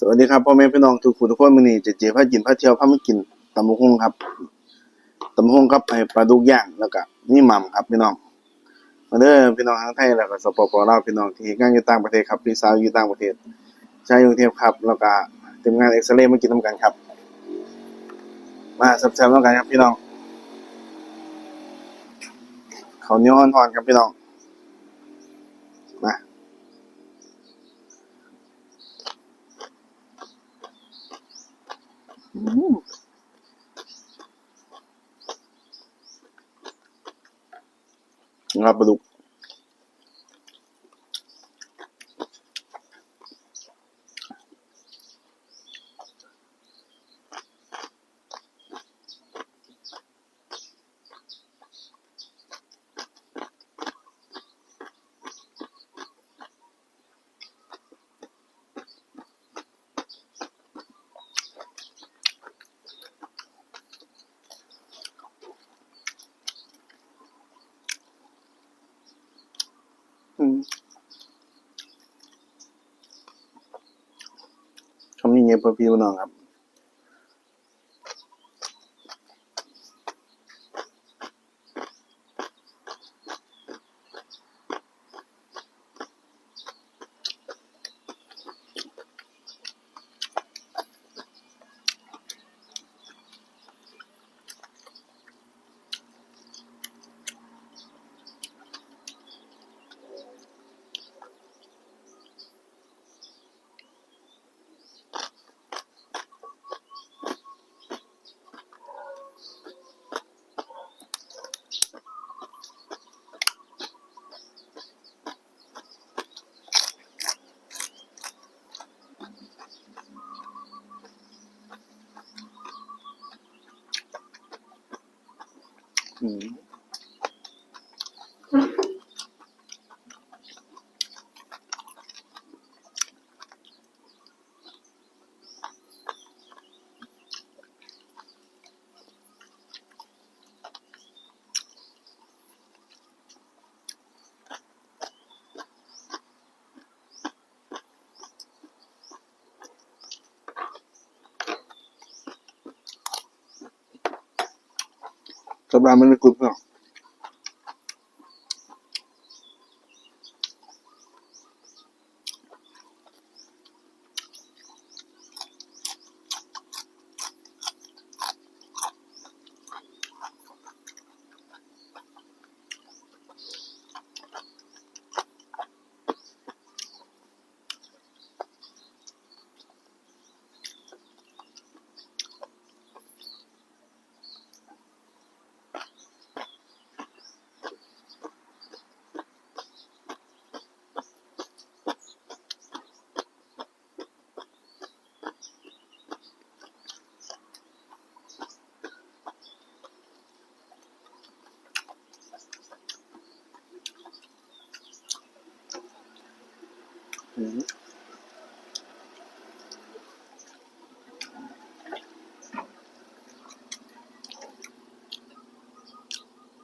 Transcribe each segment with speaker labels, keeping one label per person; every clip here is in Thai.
Speaker 1: สวัสดีครับพ่อแม่พี่น้องทุกผู้ทุกคนมื้อนี้เจะเจีพากินพาเที่ยวพามากินตำบักหุ่งครับตำบักหุ่งกับไอปลาดุกย่างแล้วก็นี่หม่ำครับพี่น้องมาเด้อพี่น้องทั้งไทยแล้วก็สปปลาวพี่น้องที่งานอยู่ต่างประเทศครับพี่สาวอยู่ต่างประเทศชายอยู่กรุงเทพครับ แล้วก็ทีมงานเอ็กซเรย์มากินนํกันครับ มาแซ่บๆนํกันครับพี่น้องข้าเนียวร้อนๆครับพี่น้องมา งาปลาดุกอืม คำนี้เงี้ยเพื่อพี่พี่น้องครับ สัปดา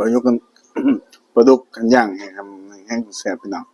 Speaker 1: ประยกกัน ประดุกกันย่างให้ครับแห้งแซ่บพี่น้อง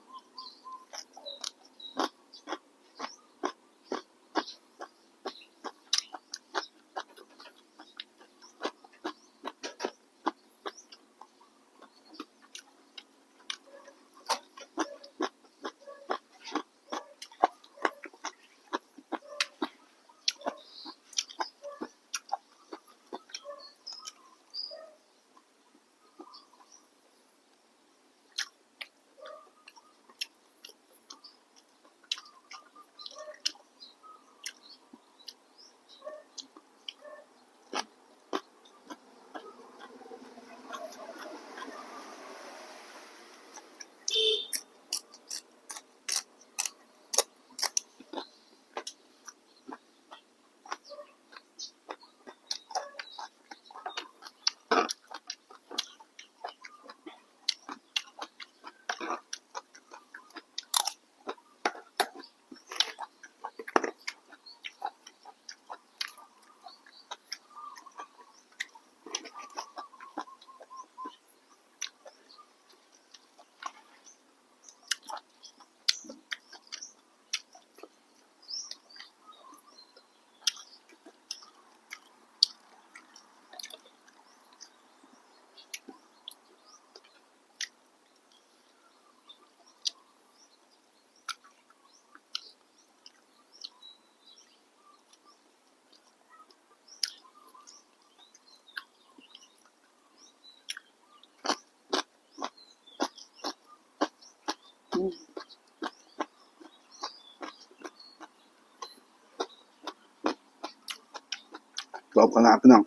Speaker 1: รอบขนาดพี่น้อง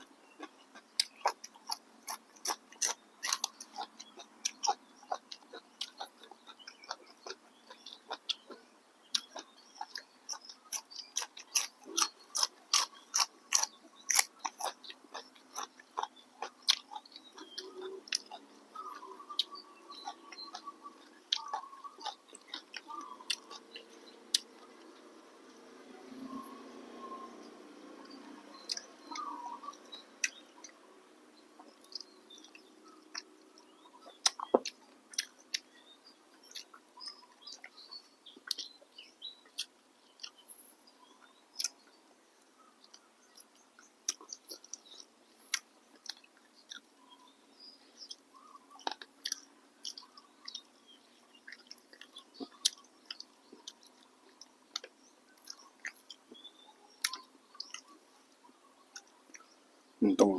Speaker 1: อืมตรง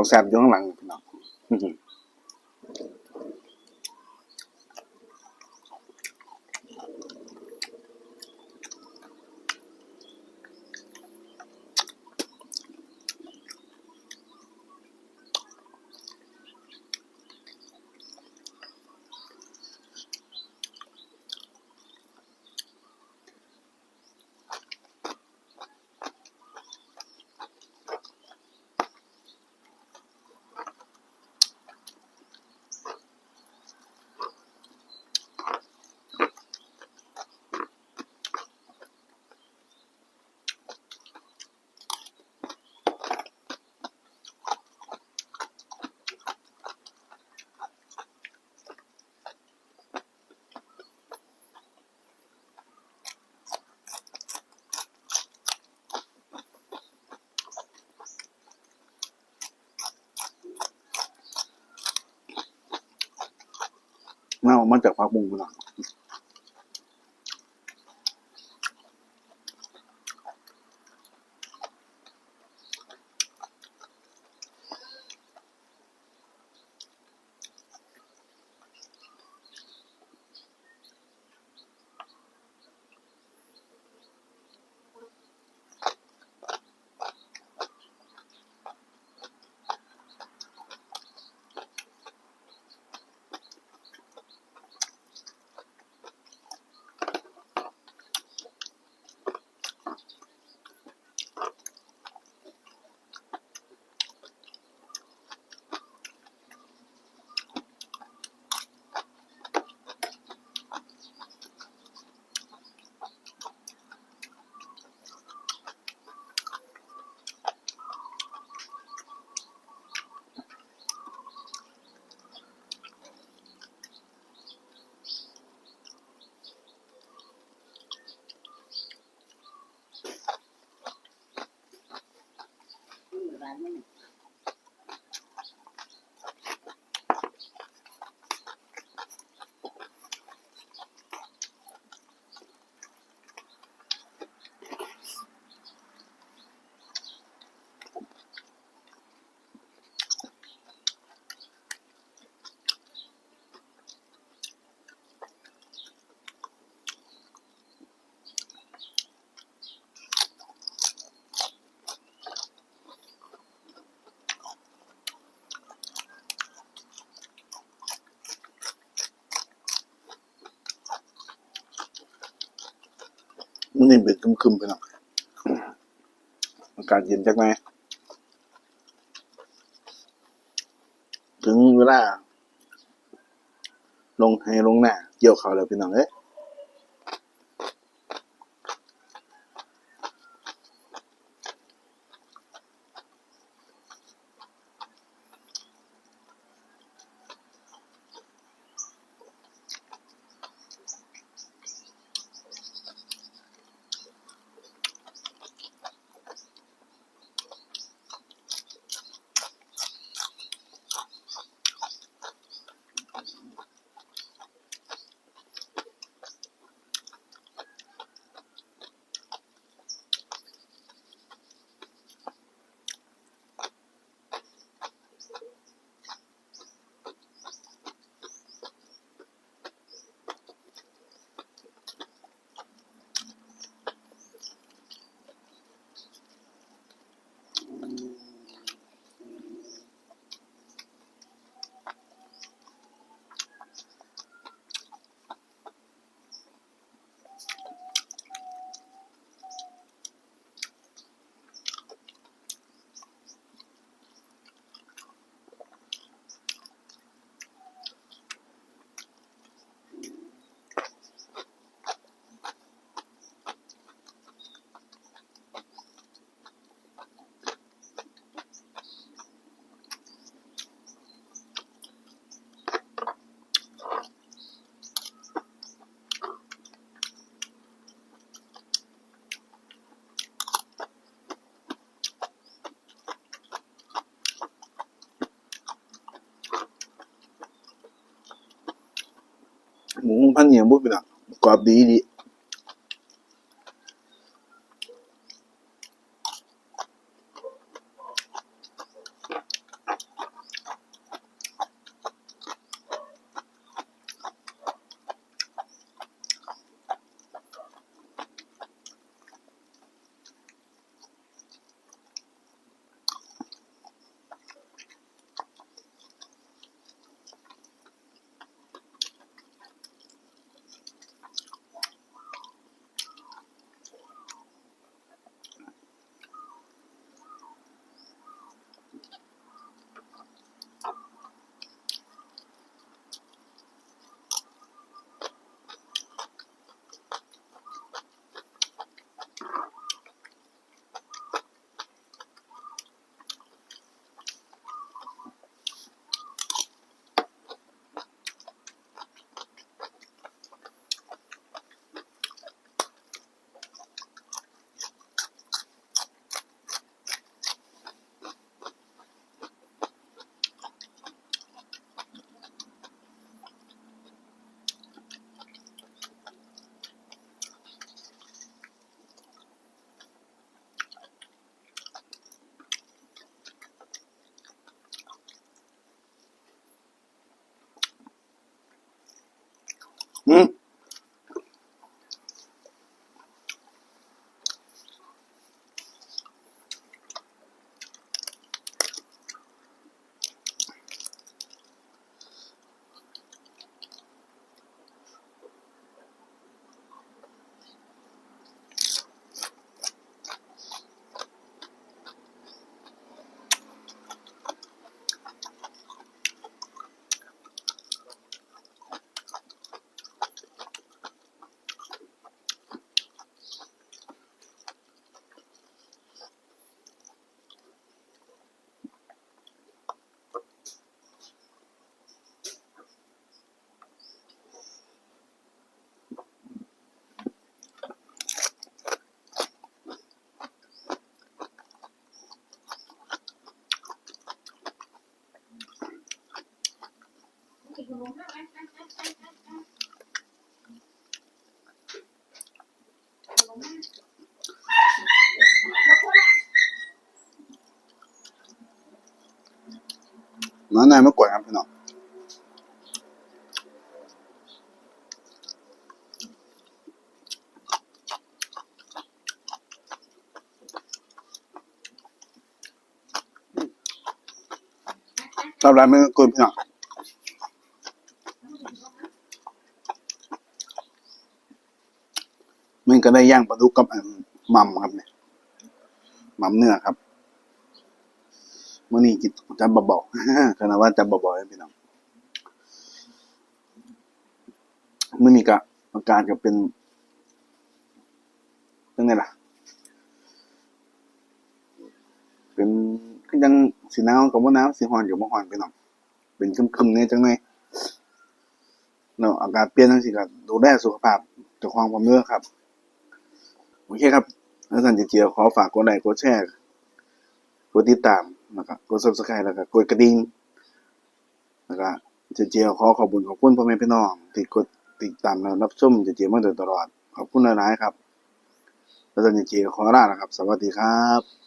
Speaker 1: ตรงแซบอยู่ข้างหลังพี่น้องอื้อหือ เน่ามาจากภาคมุ่งหลัง มั นี่เป็นคึมๆไปหน่อยอากาศเย็นจักไหมถึงเวลาลงให้ลงหน้าเกี่ยวเขาแล้วพี่น้องเอ้ย พันเหนียงบุ พี่ น้องกรอบดีดีอืมน้านายมากกว่าครับพี่น้องตามร้านไม่กวพี่น้อง มันก็ได้ย่างปลาดุกกับอันหมัมครับเนี่ยมัมเนื้อครับมื่อนี้กินจะเบาๆขนาดว่าจะเบาๆให้พี่น้องมื่อนี้ก็อาการก็เป็นเป็นไงล่ะ เป็นก็ยังสีนาวกับว่านาวสีฮ้อนกับว่าฮ้อนพี่น้องเป็นคึมๆเนี่ยจังไงเนาะอากาศเปลี่ยนทั้งสิก็ดูแลสุขภาพเจ้าของความเนื้อครับ โอเคครับแล้วสันจะเจียวขอฝากกดไลค์กดแชร์กดติดตามนะครับกดซับสไครต์แล้วก็กดกระดิ่งแล้วก็เจเจียวขอขอบคุณขอบคุณพ่อแม่พี่น้องที่กดติดตามและรับชมเจเจียวมาโดยตลอดขอบคุณหลายๆครับแล้วตอนนี้เจเจียวขอลาแล้วครับ สวัสดีครับ